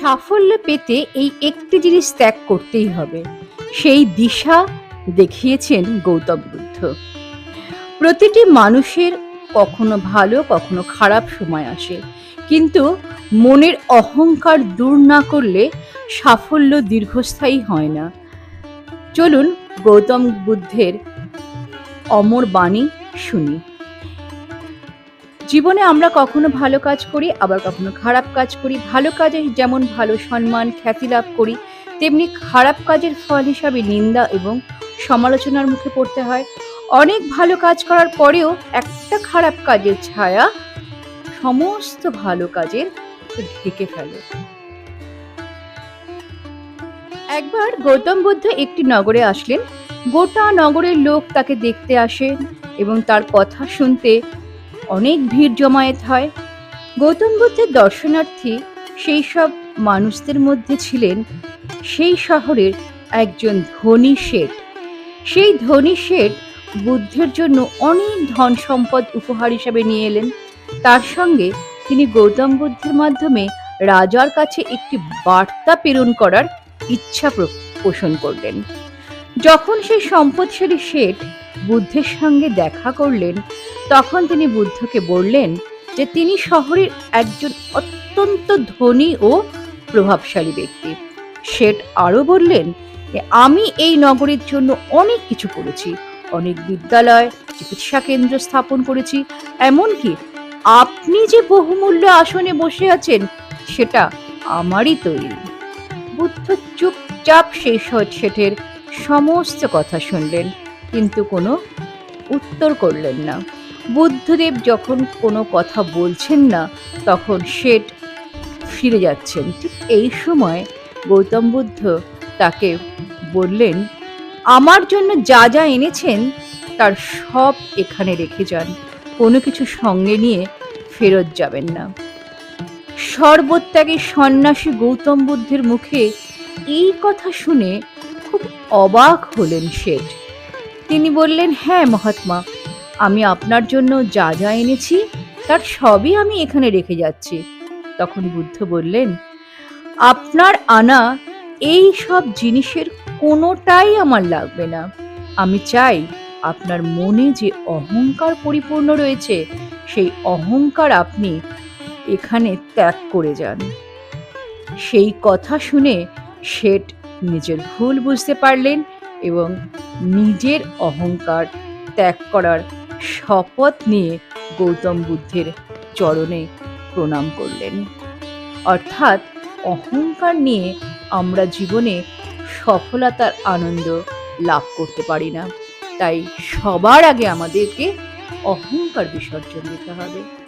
সাফল্য পেতে এই একটি জিনিস ত্যাগ করতেই হবে। সেই দিশা দেখিয়েছেন গৌতম বুদ্ধ। প্রতিটি মানুষের কখনো ভালো, কখনো খারাপ সময় আসে। কিন্তু মনের অহংকার দূর না করলে সাফল্য দীর্ঘস্থায়ী হয় না। চলুন গৌতম বুদ্ধের অমর বাণী শুনি। জীবনে আমরা কখনো ভালো কাজ করি, আবার কখনো খারাপ কাজ করি। ভালো কাজে যেমন ভালো সম্মান, খ্যাতি লাভ করি, তেমনি খারাপ কাজের ফল হিসাবে নিন্দা এবং সমালোচনার মুখে পড়তে হয়। অনেক ভালো কাজ করার পরেও একটা খারাপ কাজের ছায়া সমস্ত ভালো কাজের ঢেকে ফেলে। একবার গৌতম বুদ্ধ একটি নগরে আসলেন। গোটা নগরের লোক তাকে দেখতে আসেন এবং তার কথা শুনতে অনেক ভিড় জমায়েত হয়। গৌতম বুদ্ধের দর্শনার্থী সেই সব মানুষদের মধ্যে ছিলেন সেই শহরের একজন ধনী শেঠ। সেই ধনী শেঠ বুদ্ধের জন্য অনেক ধন সম্পদ উপহার হিসাবে নিয়ে এলেন। তার সঙ্গে তিনি গৌতম বুদ্ধের মাধ্যমে রাজার কাছে একটি বার্তা প্রেরণ করার ইচ্ছা পোষণ করলেন। যখন সেই সম্পদশালী শেঠ বুদ্ধের সঙ্গে দেখা করলেন তখন তিনি বুদ্ধকে বললেন যে তিনি শহরের একজন অত্যন্ত ধনী ও প্রভাবশালী ব্যক্তি। শেঠ আরও বললেন যে, আমি এই নগরীর জন্য অনেক কিছু করেছি। অনেক বিদ্যালয়, চিকিৎসা কেন্দ্র স্থাপন করেছি। এমনকি আপনি যে বহুমূল্য আসনে বসে আছেন, সেটা আমারই তৈরি। বুদ্ধ চুপচাপ সেই শেঠের সমস্ত কথা শুনলেন, কিন্তু কোনো উত্তর করলেন না। বুদ্ধদেব যখন কোনো কথা বলছেন না, তখন শেঠ ফিরে যাচ্ছেন। ঠিক এই সময় গৌতম বুদ্ধ তাকে বললেন, আমার জন্য যা যা এনেছেন, তার সব এখানে রেখে যান। কোনো কিছু সঙ্গে নিয়ে ফেরত যাবেন না। সর্বত্যাগী সন্ন্যাসী গৌতম বুদ্ধের মুখে এই কথা শুনে খুব অবাক হলেন শেঠ। তিনি বললেন হ্যাঁ মহাত্মা আমি আপনার জন্য যা যা এনেছি, তার সবই আমি এখানে রেখে যাচ্ছি। তখন বুদ্ধ বললেন, আপনার আনা এই সব জিনিসের কোনোটাই আমার লাগবে না। আমি চাই আপনার মনে যে অহংকার পরিপূর্ণ রয়েছে, সেই অহংকার আপনি এখানে ত্যাগ করে যান। সেই কথা শুনে শেঠ নিজের ভুল বুঝতে পারলেন এবং নিজের অহংকার ত্যাগ করার শপথ নিয়ে গৌতম বুদ্ধের চরণে প্রণাম করলেন। অর্থাৎ অহংকার নিয়ে আমরা জীবনে সফলতার আনন্দ লাভ করতে পারি না। তাই সবার আগে আমাদেরকে অহংকার বিসর্জন দিতে হবে।